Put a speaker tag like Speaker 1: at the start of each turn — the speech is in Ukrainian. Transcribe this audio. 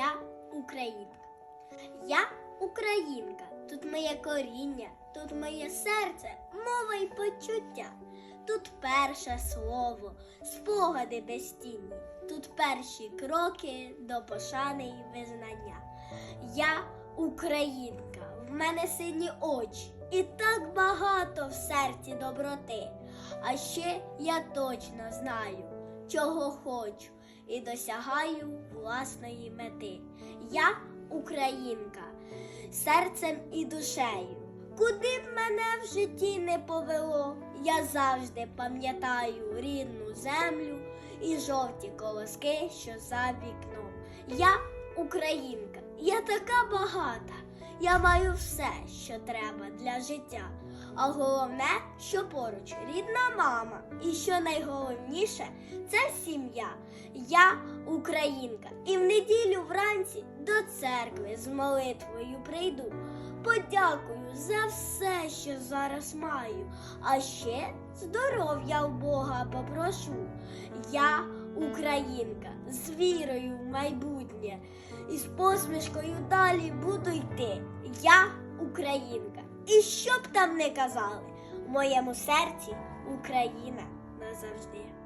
Speaker 1: Я українка. Я українка. Тут моє коріння, тут моє серце, мова й почуття. Тут перше слово, спогади безцінні. Тут перші кроки до пошани й визнання. Я українка, в мене сині очі, і так багато в серці доброти. А ще я точно знаю, чого хочу, і досягаю власної мети. Я українка, серцем і душею. Куди б мене в житті не повело, я завжди пам'ятаю рідну землю і жовті колоски, що за вікном. Я українка, я така багата. Я маю все, що треба для життя. А головне, що поруч рідна мама. І що найголовніше це сім'я. Я українка, і в неділю вранці до церкви з молитвою прийду. Подякую за все, що зараз маю, а ще здоров'я в Бога попрошу. Я українка з вірою в майбутнє і з посмішкою далі буду йти. Я українка. І що б там не казали, в моєму серці Україна назавжди.